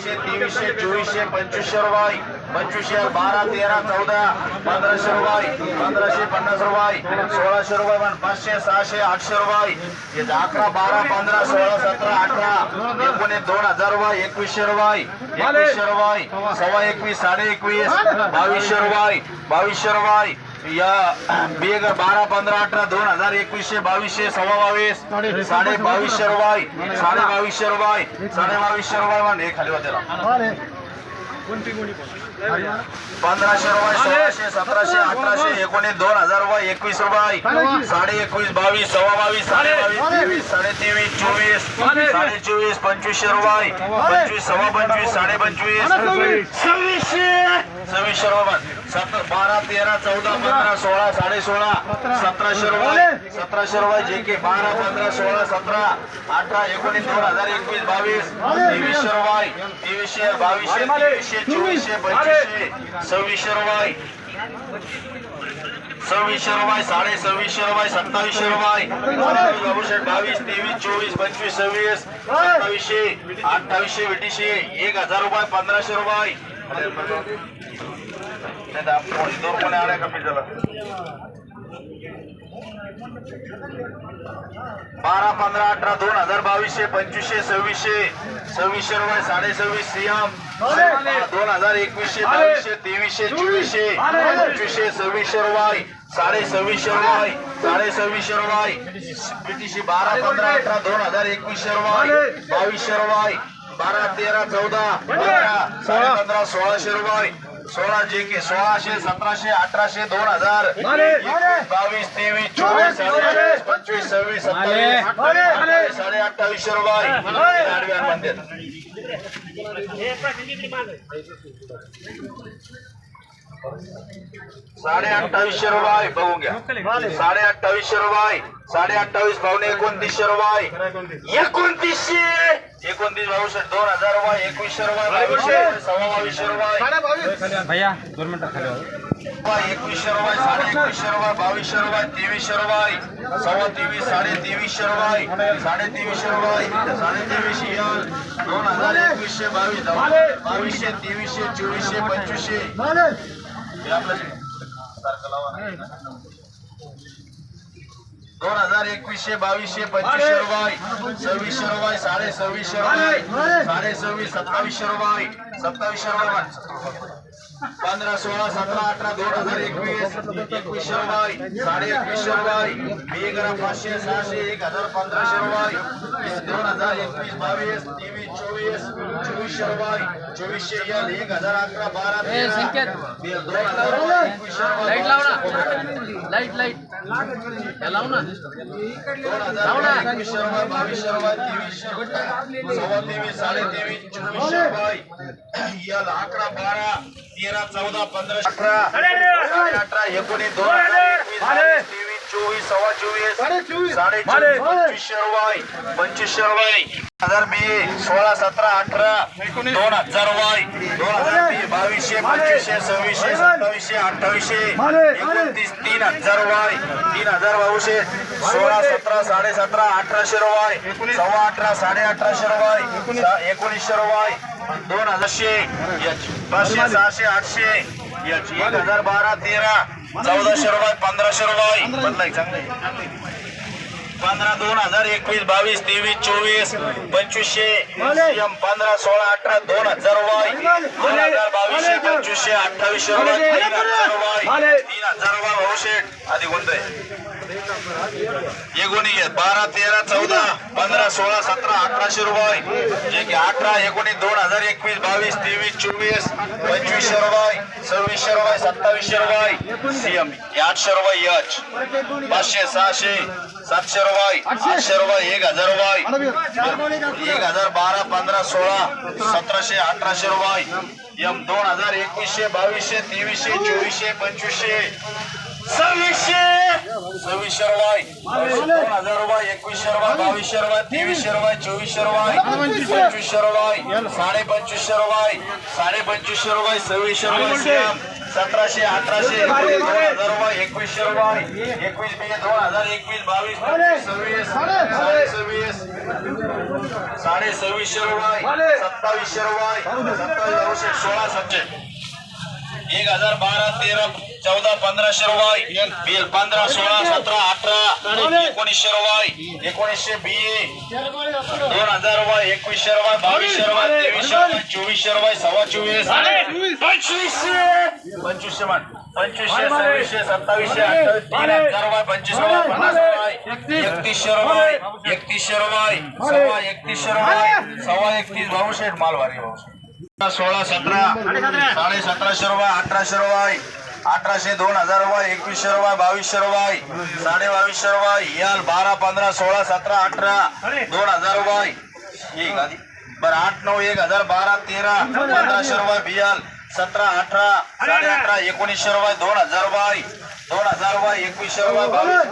एकशे तेवीसशे चोवीसशे पंचवीसशे रुपये. पंचवीसशे बारा तेरा चौदा पंधराशे रुपये. पंधराशे पन्नास रुपये. सोळाशे रुपये पण पाचशे सहाशे आठशे रुपये. अकरा बारा पंधरा सोळा सतरा अठरा एकोणीस दोन हजार रुपये एकवीसशे रुपये. एकवीसशे रुपये. सव्वा एकवीस साडे एकवीस बावीसशे रुपये. बावीसशे रुपये. या बेग बारा पंधरा अठरा दोन हजार एकवीसशे बावीसशे सव्वा बावीस साडे बावीसशे रुपये साडे बावीसशे रुपये साडे बावीसशे रुपये खाली होते पंधराशे रुपये सोळाशे सतराशे अठराशे एकोणीस दोन हजार रुपये एकवीस रुपये. साडे एकवीस बावीस सव्वा बावीस साडे बावीस तेवीस साडे तेवीस चोवीस साडे चोवीस पंचवीसशे रुपये. पंचवीस सव्वा पंचवीस साडे पंचवीस. सव्वीसशे. सव्वीसशे रुपये. सतरा बारा तेरा चौदा पंधरा सोळा साडे सोळा. सतराशे रुपये. सतराशे रुपये जे के बारा पंधरा सोळा सतरा अठरा एकोणीस दोन हजार एकवीस बावीस. तेवीसशे रुपये. तेवीसशे बावीसशे तेवीसशे चोवीसशे पंचवीसशे सव्वीसशे रुपये. सव्वीसशे रुपये साडे सव्वीसशे रुपये सत्तावीसशे रुपये. बावीस तेवीस चोवीस पंचवीस सव्वीस सत्तावीसशे अठ्ठावीसशे बेटीशे एक हजार रुपये पंधराशे रुपये. दोन कोणी आल्या का पिझ्झाला बारा पंधरा अठरा दोन हजार बावीसशे पंचवीसशे सव्वीसशे सव्वीसशे रुपये साडे सव्वीस सीएम दोन हजार एकवीसशे बावीसशे तेवीसशे चोवीसशे पंचवीसशे सव्वीसशे रुपये साडे सव्वीसशे रुपये साडे सव्वीसशे रुपये. पिटीशी बारा पंधरा अठरा दोन हजार एकवीसशे रुपये बावीसशे रुपये बारा तेरा चौदा पंधरा साडे पंधरा सोळाशे रुपये. सोळा जे के सोळाशे सतराशे अठराशे दोन हजार बावीस तेवीस चोवीस सत्तावीस पंचवीस सव्वीस सत्तावीस अठ्ठावीस, साडे अठ्ठावीसशे रुपये आडव्या म्हणतात साडे अठ्ठावीसशे रुपये बघून घ्या साडे अठ्ठावीसशे रुपये साडे अठ्ठावीस पावणे एकोणतीसशे रुपये एकोणतीसशे एकोणतीस बावीसशे दोन हजार रुपये एकवीसशे रुपये बावीसशे सव्वा बावीसशे रुपये भैया दोन मिनिटं खाली व्हा. रुपये एकवीसशे रुपये साडे एकवीसशे रुपये बावीसशे रुपये तेवीसशे रुपये सव्वा तेवीस साडे तेवीसशे रुपये साडे तेवीसशे रुपये साडे तेवीसशे यल दोन हजार एकवीसशे बावीस बावीसशे तेवीसशे चोवीसशे पंचवीसशे हे आपला सारखं लावा दोन हजार एकवीसशे बावीसशे पंचवीसशे रुपये सव्वीसशे रुपये साडे सव्वीसशे रुपये साडे सव्वीस सत्तावीसशे रुपये सत्तावीसशे रुपये पंधरा सोळा सतरा अठरा दोन हजार एकवीस एकवीसशे रुपये साडे एकवीसशे रुपये एक हजार पाचशे सहाशे एक हजार पंधराशे रुपये दोन हजार एकवीस बावीस तेवीस चोवीस चोवीसशे रुपये चोवीसशे यल एक हजार अकरा बारा. दोन हजार एकवीसशे रुपये. लाइट. लाव ना. लाव ना. दोन हजार एकवीसशे रुपये बावीसशे रुपये तेवीसशे सव्वा तेवीस साडे तेवीस चोवीसशे रुपये यल अकरा बारा तेरा चौदा पंधरा अठरा अठरा एकोणीस दोन हजार तेवीस चोवीस सव्वा चोवीस साडे चोवीस पंचवीसशे रुपये पंचवीसशे हजार बी सोळा सतरा अठरा दोन हजार वाय दोन हजार बावीसशे पंचवीसशे सव्वीसशे सत्तावीसशे अठ्ठावीसशे एकोणतीस तीन हजार रुपये तीन हजार बावीसशे सोळा सतरा साडे सतरा अठराशे रुपये. सव्वा अठरा साडे अठराशे रुपये एकोणीसशे रुपये. दोन हजारशे पाचशे सहाशे आठशे. एक हजार बारा तेरा. चौदाशे रुपये पंधराशे रुपये. बदलाय चांगलं पंधरा दोन हजार एकवीस बावीस तेवीस चोवीस पंचवीसशे पंधरा सोळा अठरा दोन हजार रुपये दोन हजार बावीसशे पंचवीसशे अठ्ठावीसशे रुपये तीन हजार रुपये तीन हजार रुपये भाऊशेठ आधी कोणतं? ये कोणी घे बारा तेरा चौदा पंधरा सोळा सतरा अठराशे रुपये. जे की अठरा एकोणीस दोन हजार एकवीस बावीस तेवीस चोवीस पंचवीसशे रुपये सव्वीसशे रुपये सत्तावीसशे रुपये. सीएम आठशे रुपये यच. पाचशे सहाशे सातशे रुपये. आठशे. रुपये एक हजार रुपये. एक हजार बारा पंधरा सोळा सतराशे अठराशे रुपये. एम दोन हजार एकवीसशे बावीसशे तेवीसशे चोवीसशे पंचवीसशे. सव्वीसशे. सव्वीसशे रुपये. दोन हजार रुपये एकवीसशे रुपये बावीसशे रुपये तेवीसशे रुपये चोवीसशे रुपये पंचवीसशे रुपये. साडे पंचवीसशे रुपये. साडे पंचवीसशे रुपये सव्वीसशे रुपये. सतराशे अठराशे दोन हजार रुपये एकवीसशे रुपये एकवीस बी दोन हजार एकवीस बावीस सव्वीस साडे सव्वीस साडे. सव्वीसशे रुपये सत्तावीसशे रुपये सत्तावीस सोळा सच्चे एक हजार बारा तेरा चौदा पंधराशे रुपये. पंधरा सोळा सतरा अठरा एकोणीसशे रुपये. एकोणीसशे बी. दोन हजार रुपये एकवीसशे रुपये बावीसशे रुपये तेवीसशे रुपये चोवीसशे रुपये सव्वा चोवीस. पंचवीसशे. पंचवीसशे पंचवीसशे सव्वीसशे सत्तावीसशे अठ्ठावीस तीन हजार रुपये पंचवीस रुपये पन्नास रुपये एकतीसशे रुपये एकतीसशे रुपये सव्वा एकतीसशे रुपये सव्वा एकतीस. भाऊशेठ मालवारी भाऊ सोळा सतरा साडे सतराशे रुपये अठराशे रुपये अठराशे दोन हजार रुपये एकवीसशे रुपये बावीसशे रुपये साडे बावीसशे रुपये याल बारा पंधरा सोळा सतरा अठरा दोन हजार रुपये. बरं आठ नऊ एक हजार बारा तेरा पंधराशे रुपये बियाल सतरा अठरा साडे अठरा एकोणीसशे रुपये दोन हजार रुपये दोन हजार रुपये एकवीसशे रुपये बावीस.